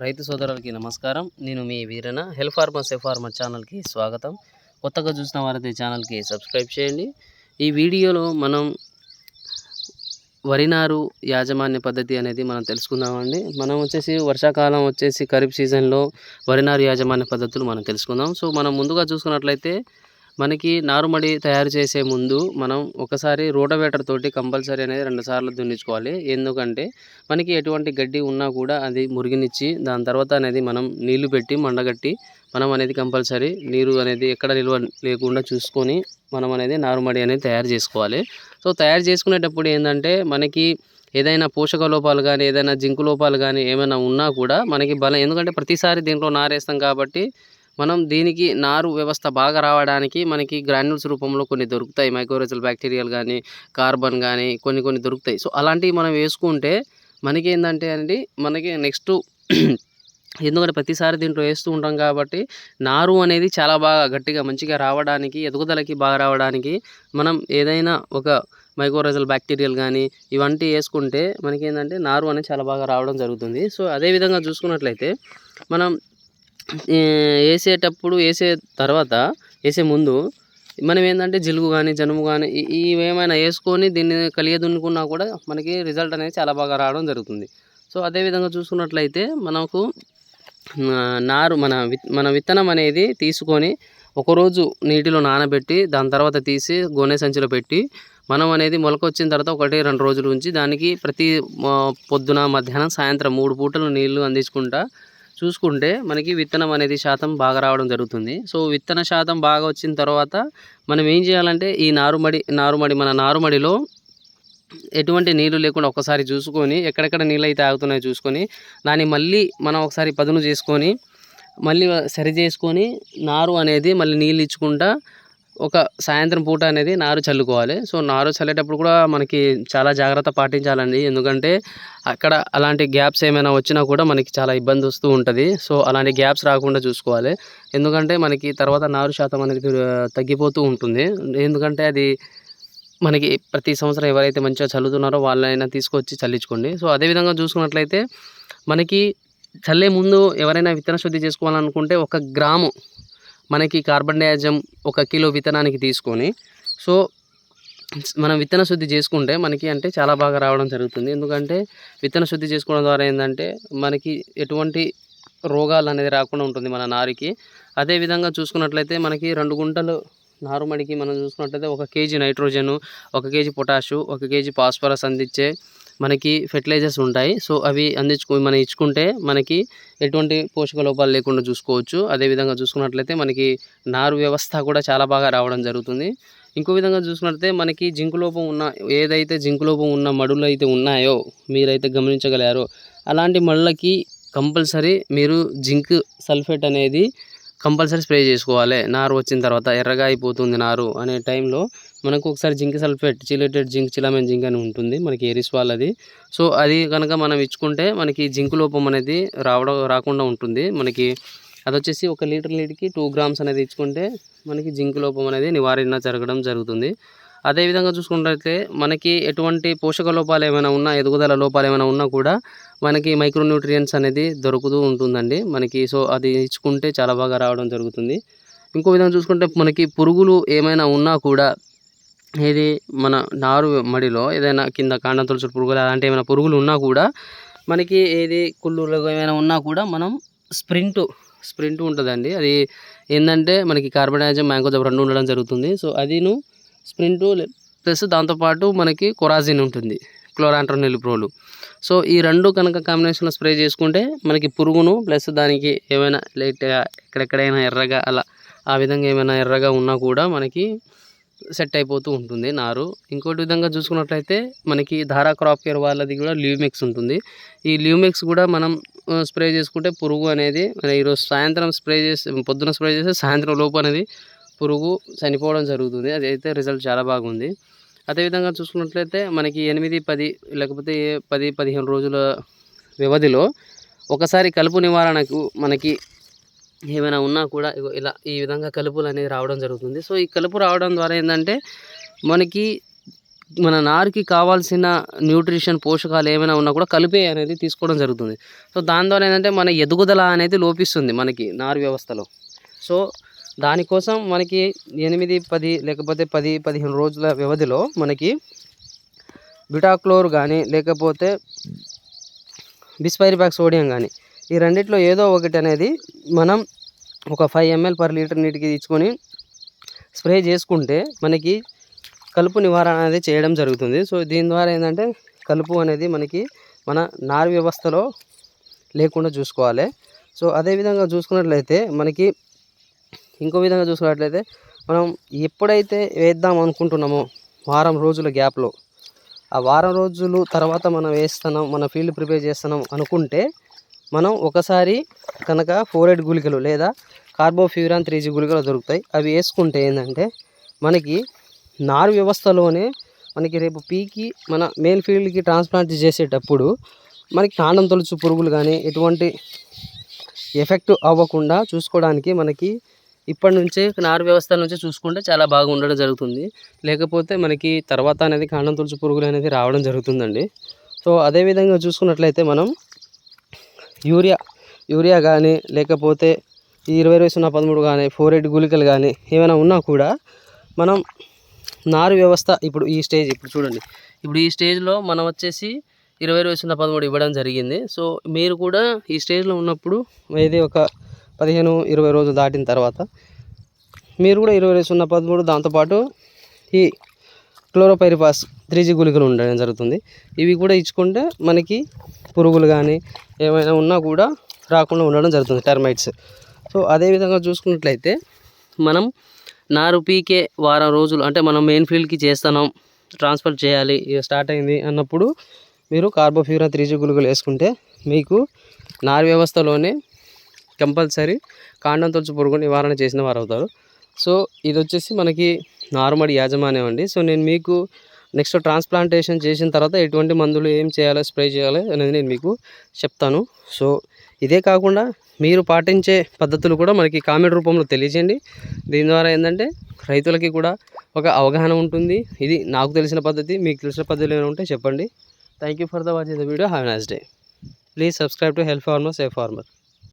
రైతు సోదరులకి నమస్కారం. నేను మీ వీరన హెల్ ఫార్మర్ సె ఫార్మర్ ఛానల్కి స్వాగతం. కొత్తగా చూసిన వారైతే ఛానల్కి సబ్స్క్రైబ్ చేయండి. ఈ వీడియోలో మనం వరి నారు యాజమాన్య పద్ధతి అనేది మనం తెలుసుకుందామండి. మనం వచ్చేసి వర్షాకాలం వచ్చేసి ఖరీఫ్ సీజన్లో వరి నారు యాజమాన్య పద్ధతులు మనం తెలుసుకుందాం. సో మనం ముందుగా చూసుకున్నట్లయితే మనకి నారుమడి తయారు చేసే ముందు మనం ఒకసారి రోటవేటర్ తోటి కంపల్సరీ అనేది రెండు సార్లు దున్నించుకోవాలి. ఎందుకంటే మనకి ఎటువంటి గడ్డి ఉన్నా కూడా అది మురిగినిచ్చి దాని తర్వాత అనేది మనం నీళ్ళు పెట్టి మండగట్టి మనం అనేది కంపల్సరీ నీరు అనేది ఎక్కడ నిల్వ లేకుండా చూసుకొని మనం అనేది నారుమడి అనేది తయారు చేసుకోవాలి. సో తయారు చేసుకునేటప్పుడు ఏంటంటే మనకి ఏదైనా పోషక లోపాలు కానీ ఏదైనా జింకు లోపాలు కానీ ఏమైనా ఉన్నా కూడా మనకి బలం ఎందుకంటే ప్రతిసారి దీంట్లో నారేస్తాం కాబట్టి మనం దీనికి నారు వ్యవస్థ బాగా రావడానికి మనకి గ్రాన్యూల్స్ రూపంలో కొన్ని దొరుకుతాయి. మైక్రోరేజల్ బ్యాక్టీరియల్ కానీ కార్బన్ కానీ కొన్ని కొన్ని దొరుకుతాయి. సో అలాంటివి మనం వేసుకుంటే మనకి ఏంటంటే అండి మనకి నెక్స్ట్ ఎందుకంటే ప్రతిసారి దీంట్లో వేస్తూ ఉంటాం కాబట్టి నారు అనేది చాలా బాగా గట్టిగా మంచిగా రావడానికి ఎదుగుదలకి బాగా రావడానికి మనం ఏదైనా ఒక మైక్రోరైజల్ బ్యాక్టీరియల్ కానీ ఇవంటి వేసుకుంటే మనకి ఏంటంటే నారు అనేది చాలా బాగా రావడం జరుగుతుంది. సో అదేవిధంగా చూసుకున్నట్లయితే మనం వేసేటప్పుడు వేసే తర్వాత వేసే ముందు మనం ఏంటంటే జిలుగు కానీ జనుము కానీ ఇవేమైనా వేసుకొని దీన్ని కలియ దున్నుకున్నా కూడా మనకి రిజల్ట్ అనేది చాలా బాగా రావడం జరుగుతుంది. సో అదేవిధంగా చూసుకున్నట్లయితే మనకు నారు మన విత్ మన విత్తనం అనేది తీసుకొని ఒకరోజు నీటిలో నానబెట్టి దాని తర్వాత తీసి గోనె సంచిలో పెట్టి మనం అనేది మొలక వచ్చిన తర్వాత ఒకటి రెండు రోజులు ఉంచి దానికి ప్రతి పొద్దున మధ్యాహ్నం సాయంత్రం మూడు పూటలు నీళ్ళు అందించుకుంటా చూసుకుంటే మనకి విత్తనం అనేది శాతం బాగా రావడం జరుగుతుంది. సో విత్తన శాతం బాగా వచ్చిన తర్వాత మనం ఏం చేయాలంటే ఈ నారుమడి నారుమడి మన నారుమడిలో ఎటువంటి నీళ్ళు లేకుండా ఒకసారి చూసుకొని ఎక్కడెక్కడ నీళ్ళు అయితే ఆగుతున్నాయో చూసుకొని దాన్ని మళ్ళీ మనం ఒకసారి పదును చేసుకొని మళ్ళీ సరి చేసుకొని నారు అనేది మళ్ళీ నీళ్ళు ఇచ్చుకుంటా ఒక సాయంత్రం పూట అనేది నారు చల్లుకోవాలి. సో నారు చల్లేటప్పుడు కూడా మనకి చాలా జాగ్రత్త పాటించాలండి. ఎందుకంటే అక్కడ అలాంటి గ్యాప్స్ ఏమైనా వచ్చినా కూడా మనకి చాలా ఇబ్బంది వస్తూ ఉంటుంది. సో అలాంటి గ్యాప్స్ రాకుండా చూసుకోవాలి. ఎందుకంటే మనకి తర్వాత నారు శాతం అనేది తగ్గిపోతూ ఉంటుంది. ఎందుకంటే అది మనకి ప్రతి సంవత్సరం ఎవరైతే మంచిగా చల్లుతున్నారో వాళ్ళైనా తీసుకొచ్చి చల్లించుకోండి. సో అదేవిధంగా చూసుకున్నట్లయితే మనకి చల్లే ముందు ఎవరైనా విత్తన శుద్ధి చేసుకోవాలనుకుంటే ఒక గ్రాము మనకి కార్బన్ డయాజమ్ ఒక కిలో విత్తనానికి తీసుకొని సో మనం విత్తన శుద్ధి చేసుకుంటే మనకి అంటే చాలా బాగా రావడం జరుగుతుంది. ఎందుకంటే విత్తన శుద్ధి చేసుకోవడం ద్వారా ఏంటంటే మనకి ఎటువంటి రోగాలు అనేది రాకుండా ఉంటుంది మన నారికి. అదేవిధంగా చూసుకున్నట్లయితే మనకి రెండు గుంటలు నారుమడికి మనం చూసుకున్నట్లయితే ఒక కేజీ నైట్రోజన్ ఒక కేజీ పొటాషు ఒక కేజీ ఫాస్ఫరస్ అందించే మనకి ఫెర్టిలైజర్స్ ఉంటాయి. సో అవి అందించుకు మనం ఇచ్చుకుంటే మనకి ఎటువంటి పోషక లోపాలు లేకుండా చూసుకోవచ్చు. అదేవిధంగా చూసుకున్నట్లయితే మనకి నారు వ్యవస్థ కూడా చాలా బాగా రావడం జరుగుతుంది. ఇంకో విధంగా చూసుకున్నట్లయితే మనకి జింకు లోపం ఉన్న ఏదైతే జింకు లోపం ఉన్న మడులు అయితే ఉన్నాయో మీరైతే గమనించగలారో అలాంటి మళ్ళకి కంపల్సరీ మీరు జింక్ సల్ఫేట్ అనేది కంపల్సరీ స్ప్రే చేసుకోవాలి. నారు వచ్చిన తర్వాత ఎర్రగా అయిపోతుంది నారు అనే టైంలో మనకు ఒకసారి జింక్ సల్ఫేట్ చిలేటెడ్ జింక్ చిలామెన్ జింక్ అని ఉంటుంది. మనకి ఎరిస్ వాళ్ళది. సో అది కనుక మనం ఇచ్చుకుంటే మనకి జింక్ లోపం అనేది రావడం రాకుండా ఉంటుంది. మనకి అది వచ్చేసి ఒక లీటర్ లీటర్కి టూ గ్రామ్స్ అనేది ఇచ్చుకుంటే మనకి జింక్ లోపం అనేది నివారణ జరగడం జరుగుతుంది. అదేవిధంగా చూసుకున్నట్లయితే మనకి ఎటువంటి పోషక లోపాలు ఏమైనా ఉన్నా ఎదుగుదల లోపాలు ఏమైనా ఉన్నా కూడా మనకి మైక్రోన్యూట్రియంట్స్ అనేది దొరుకుతూ ఉంటుందండి. మనకి సో అది ఇచ్చుకుంటే చాలా బాగా రావడం జరుగుతుంది. ఇంకో విధంగా చూసుకుంటే మనకి పురుగులు ఏమైనా ఉన్నా కూడా ఏది మన నారు మడిలో ఏదైనా కింద కాండం తులసి పురుగులు అలాంటి ఏమైనా పురుగులు ఉన్నా కూడా మనకి ఏది కుళ్ళు ఏమైనా ఉన్నా కూడా మనం స్ప్రింట్ స్ప్రింట్ ఉంటుందండి. అది ఏంటంటే మనకి కార్బన్ డైఆక్సైడ్ మ్యాంగోజబ్ రెండు ఉండడం జరుగుతుంది. సో అదిను స్ప్రింటు ప్లస్ దాంతోపాటు మనకి కొరాజిన్ ఉంటుంది క్లోరాంట్రోన్ నిలిప్రోలు సో ఈ రెండు కనుక కాంబినేషన్లో స్ప్రే చేసుకుంటే మనకి పురుగును ప్లస్ దానికి ఏమైనా లైట్గా ఎక్కడెక్కడైనా ఎర్రగా అలా ఆ విధంగా ఏమైనా ఎర్రగా ఉన్నా కూడా మనకి సెట్ అయిపోతూ ఉంటుంది నారు. ఇంకోటి విధంగా చూసుకున్నట్లయితే మనకి ధారా క్రాప్ కేర్ వాళ్ళది కూడా ల్యూమిక్స్ ఉంటుంది. ఈ ల్యూమిక్స్ కూడా మనం స్ప్రే చేసుకుంటే పురుగు అనేది మన ఈరోజు సాయంత్రం స్ప్రే చేసి పొద్దున స్ప్రే చేస్తే సాయంత్రం లోపు అనేది పురుగు చనిపోవడం జరుగుతుంది. అదైతే రిజల్ట్ చాలా బాగుంది. అదేవిధంగా చూసుకున్నట్లయితే మనకి ఎనిమిది పది లేకపోతే పది పదిహేను రోజుల వ్యవధిలో ఒకసారి కలుపు నివారణకు మనకి ఏమైనా ఉన్నా కూడా ఇలా ఈ విధంగా కలుపులు అనేది రావడం జరుగుతుంది. సో ఈ కలుపు రావడం ద్వారా ఏంటంటే మనకి మన నారుకి కావాల్సిన న్యూట్రిషన్ పోషకాలు ఏమైనా ఉన్నా కూడా కలిపే అనేది తీసుకోవడం జరుగుతుంది. సో దాని ద్వారా ఏంటంటే మన ఎదుగుదల అనేది లోపిస్తుంది మనకి నారు వ్యవస్థలో. సో దానికోసం మనకి ఎనిమిది పది లేకపోతే పది పదిహేను రోజుల వ్యవధిలో మనకి బిటాక్లోర్ కానీ లేకపోతే బిస్పైరిపాక్ సోడియం కానీ ఈ రెండిట్లో ఏదో ఒకటి అనేది మనం ఒక ఫైవ్ ఎంఎల్ పర్ లీటర్ నీటికి తీసుకొని స్ప్రే చేసుకుంటే మనకి కలుపు నివారణ అనేది చేయడం జరుగుతుంది. సో దీని ద్వారా ఏంటంటే కలుపు అనేది మనకి మన నారు వ్యవస్థలో లేకుండా చూసుకోవాలి. సో అదేవిధంగా చూసుకున్నట్లయితే మనకి ఇంకో విధంగా చూసుకున్నట్లయితే మనం ఎప్పుడైతే వేద్దాం అనుకుంటున్నామో వారం రోజుల గ్యాప్లో ఆ వారం రోజులు తర్వాత మనం వేస్తున్నాం మన ఫీల్డ్ ప్రిపేర్ చేస్తున్నాం అనుకుంటే మనం ఒకసారి కనుక ఫోరెడ్ గుళికలు లేదా కార్బోఫ్యూరాన్ త్రీ జీ గుళికలు దొరుకుతాయి. అవి వేసుకుంటే ఏంటంటే మనకి నారు వ్యవస్థలోనే మనకి రేపు పీకి మన మెయిన్ ఫీల్డ్కి ట్రాన్స్ప్లాంట్ చేసేటప్పుడు మనకి కాండం తొలుచు పురుగులు కానీ ఎటువంటి ఎఫెక్ట్ అవ్వకుండా చూసుకోవడానికి మనకి ఇప్పటి నుంచే నారు వ్యవస్థ నుంచి చూసుకుంటే చాలా బాగా ఉండడం జరుగుతుంది. లేకపోతే మనకి తర్వాత అనేది కాండం తులుచు పురుగులు అనేది రావడం జరుగుతుందండి. సో అదేవిధంగా చూసుకున్నట్లయితే మనం యూరియా యూరియా కానీ లేకపోతే ఈ ఇరవై ఇరవై సున్నా పదమూడు కానీ ఫోర్ ఎయిట్ గుళికలు కానీ ఏమైనా ఉన్నా కూడా మనం నారు వ్యవస్థ ఇప్పుడు ఈ స్టేజ్ ఇప్పుడు చూడండి. ఇప్పుడు ఈ స్టేజ్లో మనం వచ్చేసి ఇరవై ఇరవై సున్నా పదమూడు ఇవ్వడం జరిగింది. సో మీరు కూడా ఈ స్టేజ్లో ఉన్నప్పుడు ఏది ఒక పదిహేను ఇరవై రోజులు దాటిన తర్వాత మీరు కూడా ఇరవై రోజు సున్నా పదమూడు దాంతోపాటు ఈ క్లోరోపైరిపాస్ త్రీ జీ గుళికలు ఉండడం జరుగుతుంది. ఇవి కూడా ఇచ్చుకుంటే మనకి పురుగులు కానీ ఏమైనా ఉన్నా కూడా రాకుండా ఉండడం జరుగుతుంది టర్మైట్స్. సో అదేవిధంగా చూసుకున్నట్లయితే మనం నారు పీకే వారం రోజులు అంటే మనం మెయిన్ ఫీల్డ్కి చేస్తున్నాం ట్రాన్స్ఫర్ చేయాలి ఇక స్టార్ట్ అయింది అన్నప్పుడు మీరు కార్బోఫ్యూరా త్రీ జీ గుళికలు వేసుకుంటే మీకు నారు వ్యవస్థలోనే కంపల్సరీ కాండం తొలుచు పురుగు నివారణ చేసిన వారు అవుతారు సో ఇది వచ్చేసి మనకి నార్మల్ యాజమాన్యం అండి. సో నేను మీకు నెక్స్ట్ ట్రాన్స్ప్లాంటేషన్ చేసిన తర్వాత ఎటువంటి మందులు ఏం చేయాలో స్ప్రే చేయాలి అనేది నేను మీకు చెప్తాను. సో ఇదే కాకుండా మీరు పాటించే పద్ధతులు కూడా మనకి కామెంట్ రూపంలో తెలియజేయండి. దీని ద్వారా ఏంటంటే రైతులకి కూడా ఒక అవగాహన ఉంటుంది. ఇది నాకు తెలిసిన పద్ధతి మీకు తెలిసిన పద్ధతులు ఏమైనా ఉంటే చెప్పండి. Thank you for the watching the video have nice day please subscribe to help farmer safe farmer